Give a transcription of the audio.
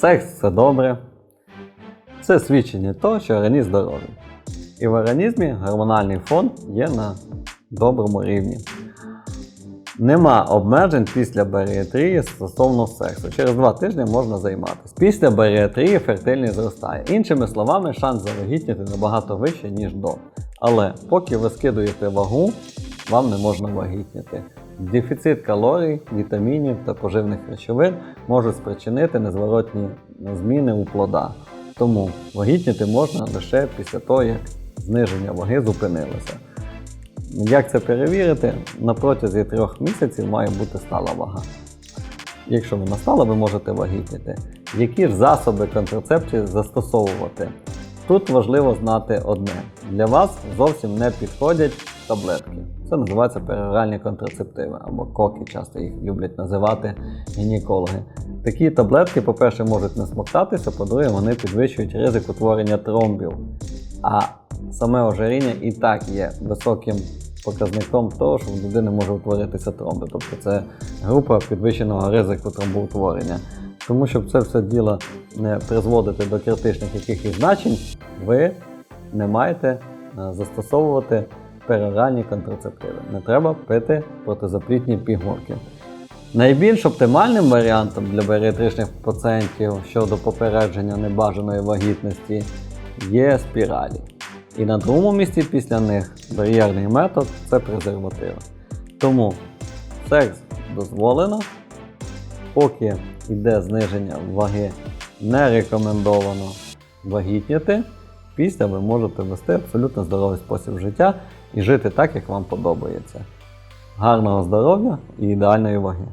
Секс це добре. Це свідчення того, що організм здоровий. І в організмі гормональний фон є на доброму рівні. Нема обмежень після баріатрії стосовно сексу. Через два тижні можна займатися. Після баріатрії фертильність зростає. Іншими словами, шанс завагітніти набагато вищий, ніж до. Але поки ви скидуєте вагу, вам не можна вагітніти. Дефіцит калорій, вітамінів та поживних речовин можуть спричинити незворотні зміни у плода. Тому вагітніти можна лише після того, як зниження ваги зупинилося. Як це перевірити? На протязі трьох місяців має бути стала вага. Якщо вона стала, ви можете вагітніти. Які ж засоби контрацепції застосовувати? Тут важливо знати одне: для вас зовсім не підходять таблетки. Це називається пероральні контрацептиви або коки, часто їх люблять називати гінекологи. Такі таблетки, по-перше, можуть не смоктатися, по-друге, вони підвищують ризик утворення тромбів. А саме ожиріння і так є високим показником того, що в людини може утворитися тромби. Тобто це група підвищеного ризику тромбоутворення. Тому щоб це все діло не призводити до критичних якихось значень, ви не маєте е, застосовувати пероральні контрацептиви. Не треба пити протизаплітні пігулки. Найбільш оптимальним варіантом для баріатричних пацієнтів щодо попередження небажаної вагітності є спіралі. І на другому місці після них бар'єрний метод це презервативи. Тому секс дозволено, поки йде зниження ваги, не рекомендовано вагітніти. Після ви можете вести абсолютно здоровий спосіб життя і жити так, як вам подобається. Гарного здоров'я і ідеальної ваги!